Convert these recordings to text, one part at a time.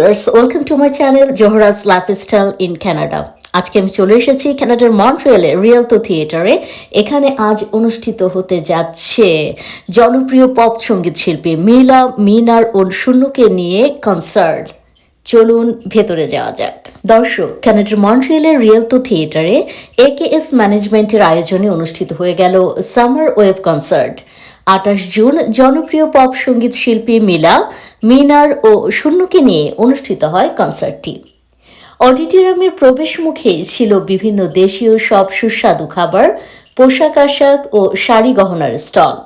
Viewers welcome to my channel Zohra's lifestyle in Canada আজকে আমি চলে এসেছি কানাডার মন্ট্রিয়ালে রিয়েলতো থিয়েটারে এখানে আজ অনুষ্ঠিত হতে যাচ্ছে জনপ্রিয় পপ সংগীত শিল্পী মিলা মিনার ও শূন্যকে নিয়ে কনসার্ট চলুন ভেতরে যাওয়া যাক। দর্শক কানাডার মন্ট্রিয়ালের রিয়েলতো থিয়েটারে এ কে এস ম্যানেজমেন্টের আয়োজনে অনুষ্ঠিত হয়ে গেল সামার ওয়েব কনসার্ট আঠাশ জুন জনপ্রিয় পপ সংগীত শিল্পী মিলা মিনার ও শূন্যকে নিয়ে অনুষ্ঠিত হয় কনসার্টটি অডিটোরিয়ামের প্রবেশ মুখে ছিল বিভিন্ন দেশীয় সব সুস্বাদু খাবার, পোশাক আশাক ও শাড়ি গহনার স্টল।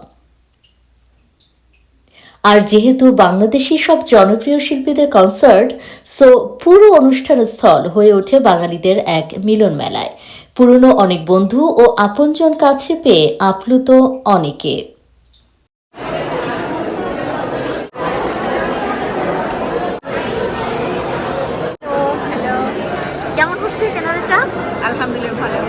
আর যেহেতু বাংলাদেশি সব জনপ্রিয় শিল্পীদের কনসার্ট সো পুরো অনুষ্ঠান স্থল হয়ে ওঠে বাঙালিদের এক মিলন মেলায়। পুরনো অনেক বন্ধু ও আপনজন কাছে পেয়ে আপ্লুত অনেকে। আলহামদুলিল্লাহ ভালো।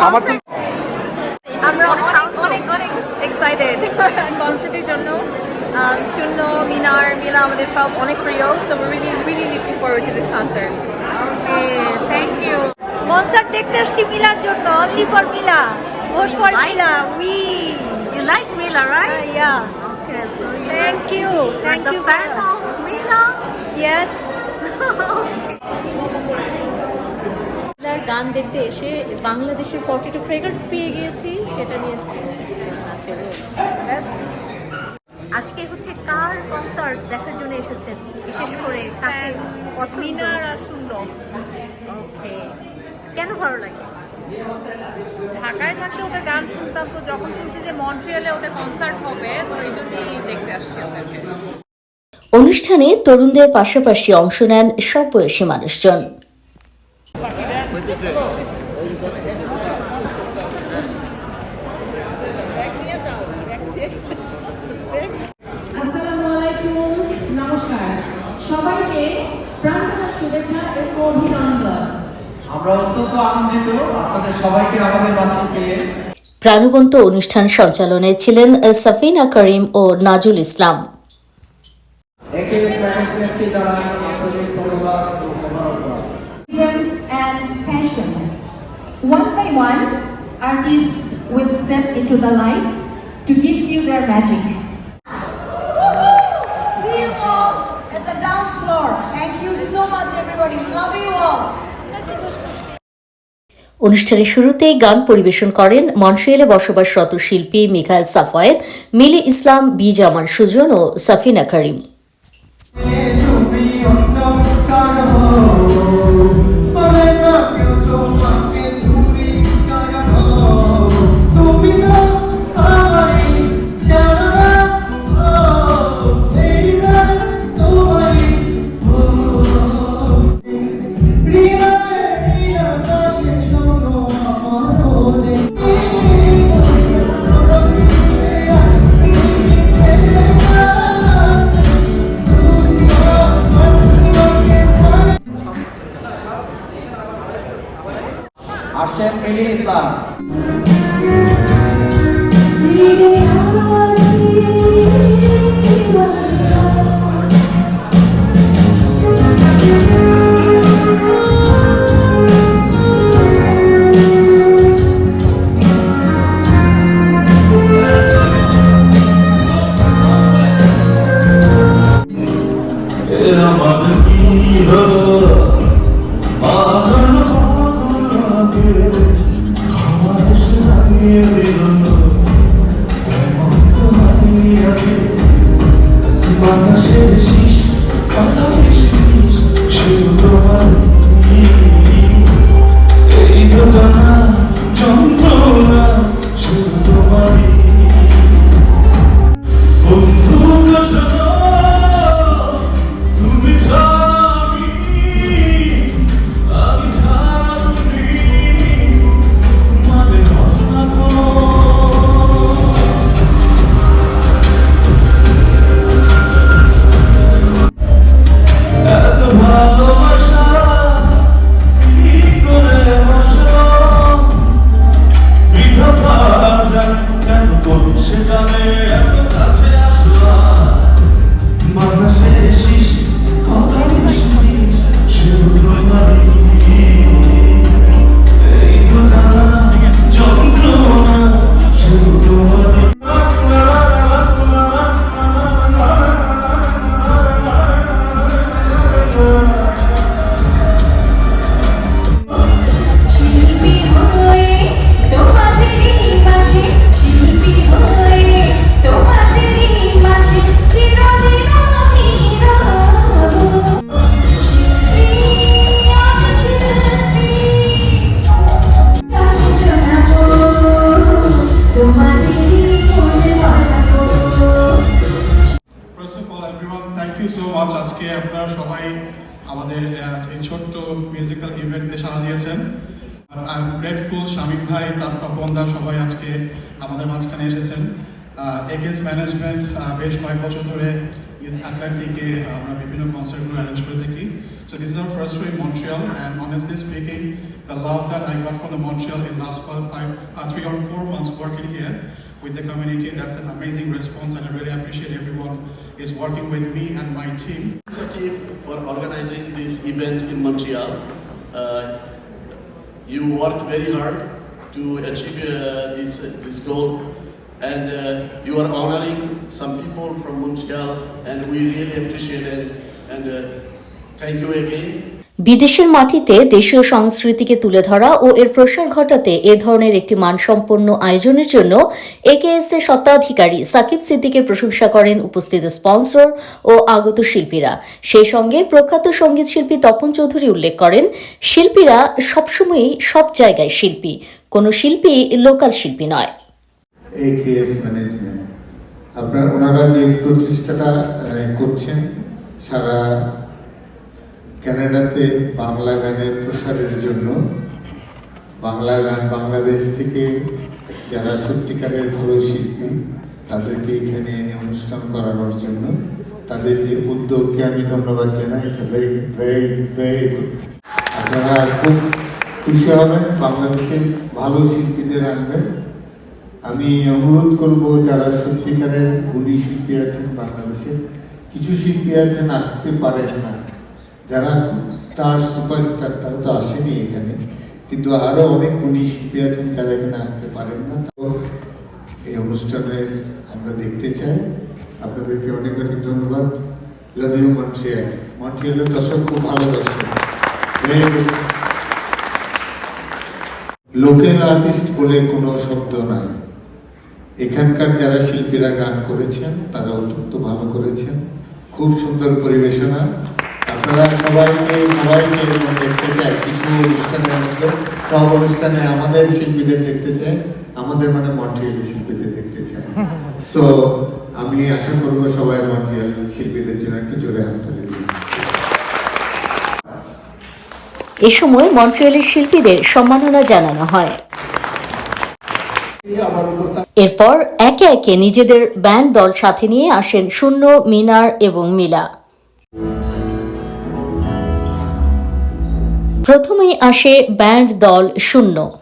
আমার অনেক অনেক অনেক এক্সাইটেড কনসার্টের জন্য Um, মিনার মিলা আমাদের সব অনেক প্রিয় so we really really looking forward to this concert thank you concert দেখতে আসছি মিলার জন্য only for Mila vote for Right. Mila we You like Mila, right? Yeah Okay, so you thank you thank the you fan of Mila? Yes তার গান দেখতে এসে বাংলাদেশের potato ফ্রেগার্স পেয়ে গিয়েছি সেটা নিয়েছি আচ্ছা আজকে হচ্ছে কার কনসার্ট দেখার জন্য এসেছেন? বিশেষ করে কাকে পছন্দ? মিনার ওকে কেন ভালো লাগে? ঢাকায় থাকতে ওদের গান শুনতাম তো যখন শুনছি যে মন্ট্রিয়ালে ওদের কনসার্ট হবে তো এই জন্যই দেখতে আসছি ওদেরকে। অনুষ্ঠানে তরুণদের পাশাপাশি অংশ নেন সব বয়সী মানুষজন। আমরা অত্যন্ত আনন্দিত আপনাদের সবাইকে আমাদের মাঝে পেয়ে প্রাণবন্ত অনুষ্ঠান সঞ্চালনায় ছিলেন সাফিনা করিম ও নাজুল ইসলাম. One by one, artists will step into the light to gift you their magic. See you all at the dance floor. Thank you so much, everybody. Love you all. অনুষ্ঠানের শুরুতে গান পরিবেশন করেন মনসুয়েলে বসবাসরত শিল্পী মিখাইল সাফায়েত মিলি ইসলাম, বি জামান সুজন ও সাফিনা করিম। ভাই তপনদা সবাই আজকে আমাদের মাঝখানে এসেছেন একেস ম্যানেজমেন্ট বেশ কয়েক বছর ধরে আটলান্টিকে আমরা বিভিন্ন কনসার্টগুলো অ্যারেঞ্জ করে থাকি so this is our first show in Montreal and honestly speaking the love that I got from the Montreal in last five three or four months working here with the community. That's an amazing response, and I really appreciate everyone is working with me and my team. Sakif for organizing this event in Montreal. Uh, you worked very hard to achieve uh, this uh, this goal, and uh, you are honoring some people from Montreal, and we really appreciate it. And uh, thank you again. বিদেশের মাটিতে দেশীয় সংস্কৃতিকে তুলে ধরা ও এর প্রসার ঘটাতে এ ধরনের একটি মানসম্পন্ন আয়োজনের জন্য একেএস এর স্বত্বাধিকারী সাকিব সিদ্দিকের প্রশংসা করেন উপস্থিত স্পন্সর ও আগত শিল্পীরা সেই সঙ্গে প্রখ্যাত সংগীত শিল্পী তপন চৌধুরী উল্লেখ করেন শিল্পীরা সবসময়ই সব জায়গায় শিল্পী কোনো শিল্পী লোকাল শিল্পী নয়। আপনার ওনারা যে প্রচেষ্টাটা করছেন, সারা কানাডাতে বাংলা গানের প্রসারের জন্য, বাংলা গান বাংলাদেশ থেকে যারা সত্যিকারের ভালো শিল্পী, তাদেরকে এখানে এনে অনুষ্ঠান করানোর জন্য তাদের যে উদ্যোগকে আমি ধন্যবাদ জানাই। ভেরি ভেরি ভেরি গুড আপনারা খুব খুশি হবেন, বাংলাদেশের ভালো শিল্পীদের আনবেন। আমি অনুরোধ করব, যারা সত্যিকারের গুণী শিল্পী আছেন বাংলাদেশে কিছু শিল্পী আছেন, আসতে পারেন না। যারা স্টার, সুপারস্টার, তারা তো আসেনি এখানে, কিন্তু আরও অনেক গুণী শিল্পী আছেন, যারা এখানে আসতে পারেন না। তো এই অনুষ্ঠানে আমরা দেখতে চাই। আপনাদেরকে অনেক অনেক ধন্যবাদ। লাভ ইউ মন্ট্রিয়াল মন্ট্রিয়ালের দর্শক খুব ভালো দর্শক. লোকাল আর্টিস্ট বলে কোনো শব্দ নাই। এখানকার যারা শিল্পীরা গান করেছেন তারা অত্যন্ত ভালো করেছেন। খুব সুন্দর পরিবেশনা। আপনারা সবাইকে সবাইকে এরকম দেখতে চাই। কিছু অনুষ্ঠানের মধ্যে সব অনুষ্ঠানে আমাদের শিল্পীদের দেখতে চাই। আমাদের মানে মন্ট্রিয়াল শিল্পীদের দেখতে চাই। সো আমি আশা করব সবাই মন্ট্রিয়াল শিল্পীদের জন্য একটু জোরে হাততালি দিন এ সময় মন্ট্রিয়ালের শিল্পীদের সম্মাননা জানানো হয়। এরপর একে একে নিজেদের ব্যান্ড দল সাথে নিয়ে আসেন শূন্য, মিনার এবং মিলা। প্রথমেই আসে ব্যান্ড দল শূন্য।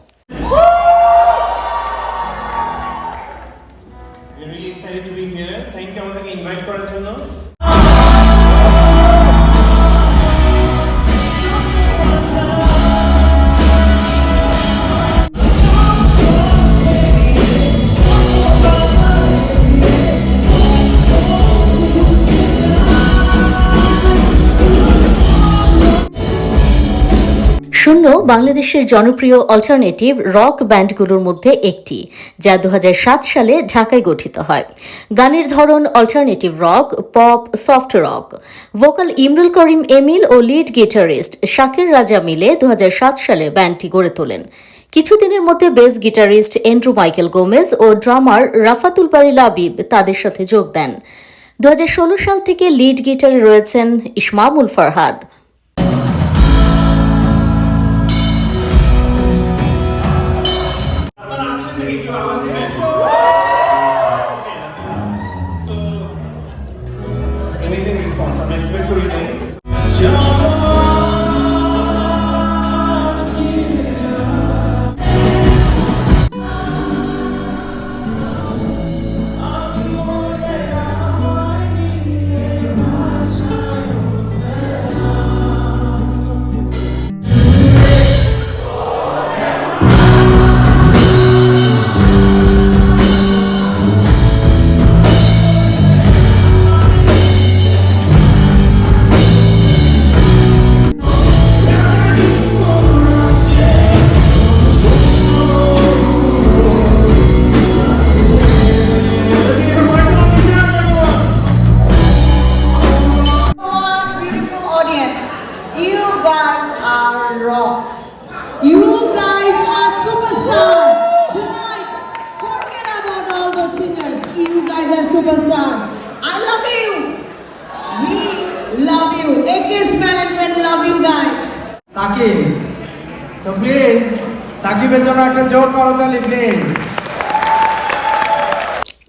বাংলাদেশের জনপ্রিয় অল্টারনেটিভ রক ব্যান্ডগুলোর মধ্যে একটি, যা দু হাজার সাত সালে ঢাকায় গঠিত হয়। গানের ধরন alternative rock pop soft rock vocal Imrul Karim, Emil ও লিড গিটারিস্ট শাকির রাজা মিলে দু হাজার সাত সালে ব্যান্ডটি গড়ে তোলেন। কিছুদিনের মধ্যে bass guitarist Andrew Michael Gomes ও ড্রামার রাফাতুল বারি লাবিব তাদের সাথে যোগ দেন। দু হাজার ষোলো সাল থেকে লিড গিটারে রয়েছেন ইসমামুল ফারহাদ।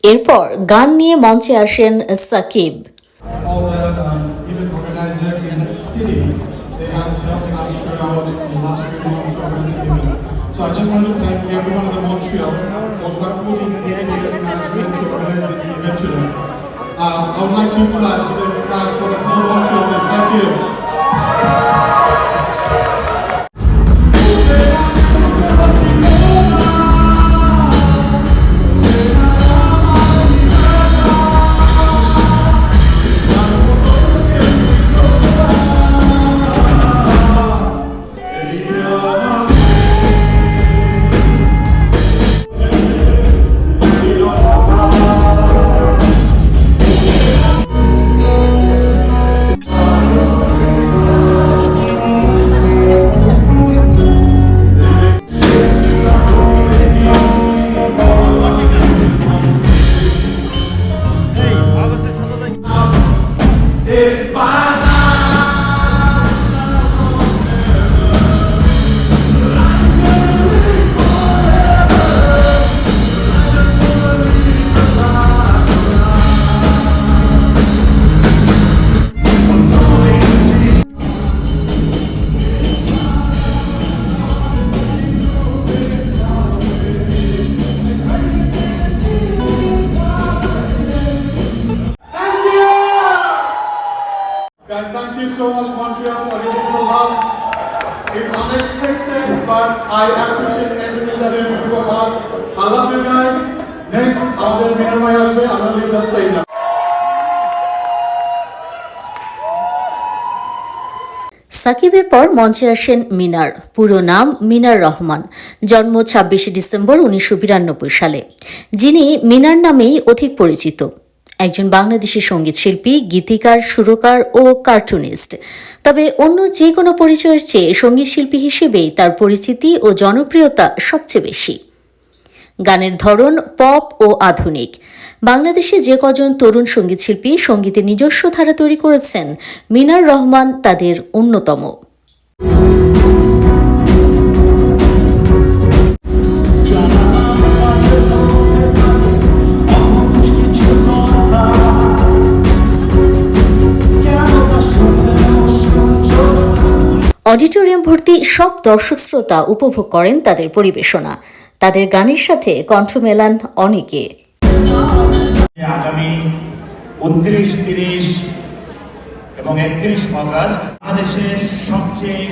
এরপর গান নিয়ে মঞ্চে আসেন Shakib um. So I just want to thank everyone in Montreal for supporting ABS management to organize this event today. Um, I would like to clap, give a clap for the whole Montreal. Thank you. You so much, Montreal, for giving me the love. It's unexpected, but I appreciate everything that you do for us. I love you guys. Next, আমাদের মিনার ভাই আসবে আমরা leave the stage নাও সাকিবের পর মঞ্চে আসেন মিনার পুরো নাম মিনার রহমান জন্ম ছাব্বিশে ডিসেম্বর উনিশশো বিরানব্বই সালে যিনি মিনার নামেই অধিক পরিচিত একজন বাংলাদেশি সংগীত শিল্পী, গীতিকার, সুরকার ও কার্টুনিস্ট। তবে অন্য যে কোনো পরিচয়ের চেয়ে সংগীত শিল্পী হিসেবেই তার পরিচিতি ও জনপ্রিয়তা সবচেয়ে বেশি। গানের ধরন পপ ও আধুনিক। বাংলাদেশে যে কজন তরুণ সঙ্গীতশিল্পী সঙ্গীতের নিজস্ব ধারা তৈরি করেছেন মিনার রহমান তাদের অন্যতম। অডিটোরিয়াম ভর্তি সব দর্শক শ্রোতা উপভোগ করেন তাদের পরিবেশনা। তাদের গানের সাথে কণ্ঠ মেলান অনেকে। আগামী উনত্রিশ তিরিশ এবং একত্রিশ অগস্ট বাংলাদেশের সবচেয়ে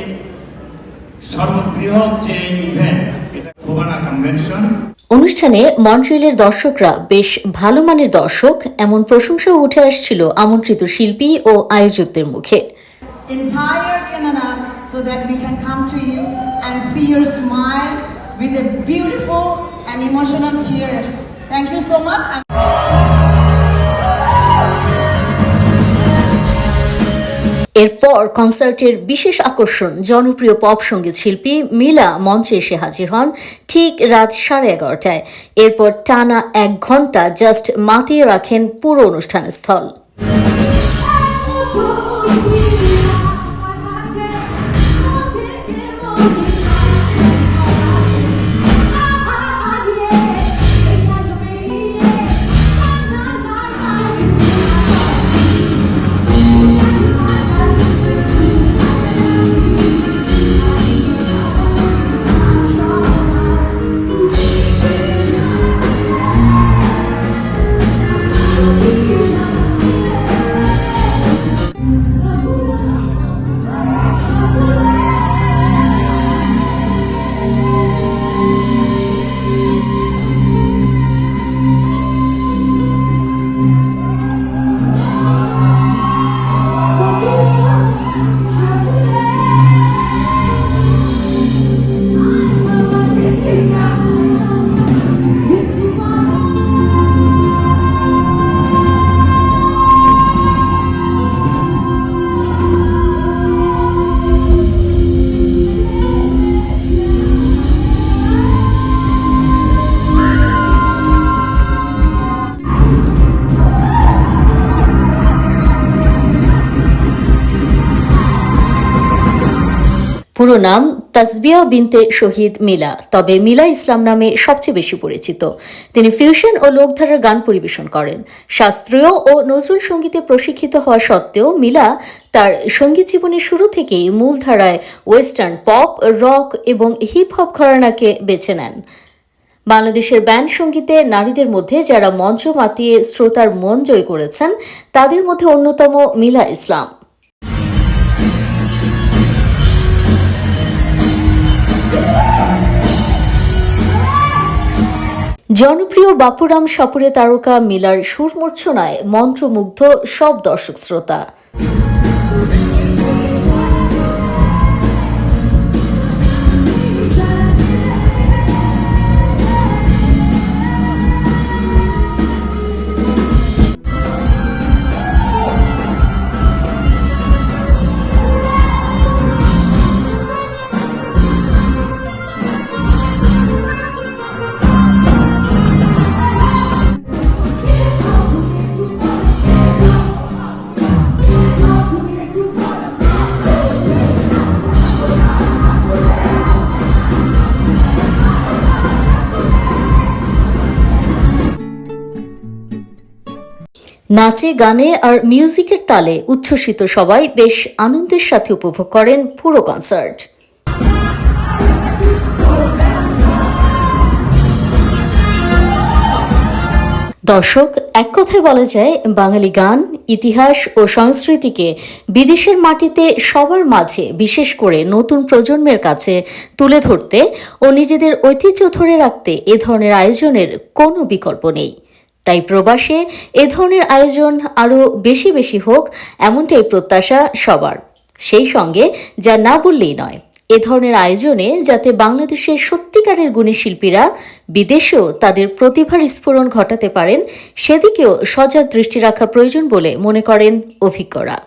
সর্ববৃহৎ যে ইভেন্ট এটা খোবানা কনভেনশন অনুষ্ঠানে মন্ট্রিয়েলের দর্শকরা বেশ ভালো মানের দর্শক এমন প্রশংসাও উঠে আসছিল আমন্ত্রিত শিল্পী ও আয়োজকদের মুখে। Entire Canada so that we can come to you and see your smile with a beautiful and emotional tears. Thank you so much. এরপর কনসার্টের বিশেষ আকর্ষণ জনপ্রিয় পপ সংগীত শিল্পী মিলা মঞ্চে এসে হাজির হন ঠিক রাত সাড়ে এগারোটায় এরপর টানা এক ঘণ্টা জাস্ট মাতিয়ে রাখেন পুরো অনুষ্ঠানের স্থল নাম তাসবিয়া বিনতে শহীদ মিলা, তবে মিলা ইসলাম নামে সবচেয়ে বেশি পরিচিত। তিনি ফিউশন ও লোকধারার গান পরিবেশন করেন। শাস্ত্রীয় ও নজরুল সঙ্গীতে প্রশিক্ষিত হওয়া সত্ত্বেও মিলা তার সংগীত জীবনের শুরু থেকেই মূলধারায় ওয়েস্টার্ন পপ রক এবং হিপ হপ ঘরানাকে বেছে নেন। বাংলাদেশের ব্যান্ড সঙ্গীতে নারীদের মধ্যে যারা মঞ্চ মাতিয়ে শ্রোতার মন জয় করেছেন, তাদের মধ্যে অন্যতম মিলা ইসলাম। জনপ্রিয় বাপুরাম সাপুরে তারকা মিলার সুরমূর্ছনায় মন্ত্রমুগ্ধ সব দর্শক শ্রোতা। নাচে, গানে আর মিউজিকের তালে উচ্ছ্বসিত সবাই বেশ আনন্দের সাথে উপভোগ করেন পুরো কনসার্ট। দর্শক, এক কথায় বলা যায়, বাঙালি গান, ইতিহাস ও সংস্কৃতিকে বিদেশের মাটিতে সবার মাঝে বিশেষ করে নতুন প্রজন্মের কাছে তুলে ধরতে ও নিজেদের ঐতিহ্য ধরে রাখতে এ ধরনের আয়োজনের কোনো বিকল্প নেই। তাই প্রবাসে এ ধরনের আয়োজন আরও বেশি বেশি হোক, এমনটাই প্রত্যাশা সবার। সেই সঙ্গে যা না বললেই নয়, এ ধরনের আয়োজনে যাতে বাংলাদেশের সত্যিকারের গুণী শিল্পীরা বিদেশেও তাদের প্রতিভার স্ফোরণ ঘটাতে পারেন, সেদিকেও সজাগ দৃষ্টি রাখা প্রয়োজন বলে মনে করেন অভিজ্ঞরা।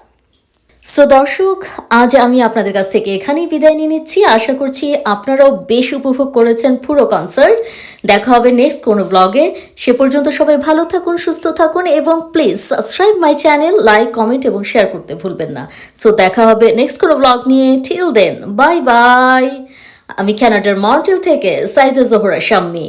সো দর্শক, আজ আমি আপনাদের কাছ থেকে এখানেই বিদায় নিয়ে নিচ্ছি। আশা করছি আপনারাও বেশ উপভোগ করেছেন পুরো কনসার্ট দেখা হবে নেক্সট কোনো ব্লগে সে পর্যন্ত সবাই ভালো থাকুন, সুস্থ থাকুন এবং please subscribe my channel like comment এবং শেয়ার করতে ভুলবেন না। সো দেখা হবে নেক্সট কোনো ব্লগ নিয়ে। টিল দেন বাই বাই আমি ক্যানাডার মন্ট্রিল থেকে সাইদা জোহরা শাম্মী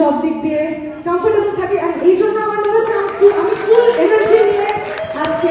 সব দিক দিয়ে কমফোর্টেবল থাকি। আর এই জন্য আমার মনে হচ্ছে, আমি ফুল এনার্জি নিয়ে আজকে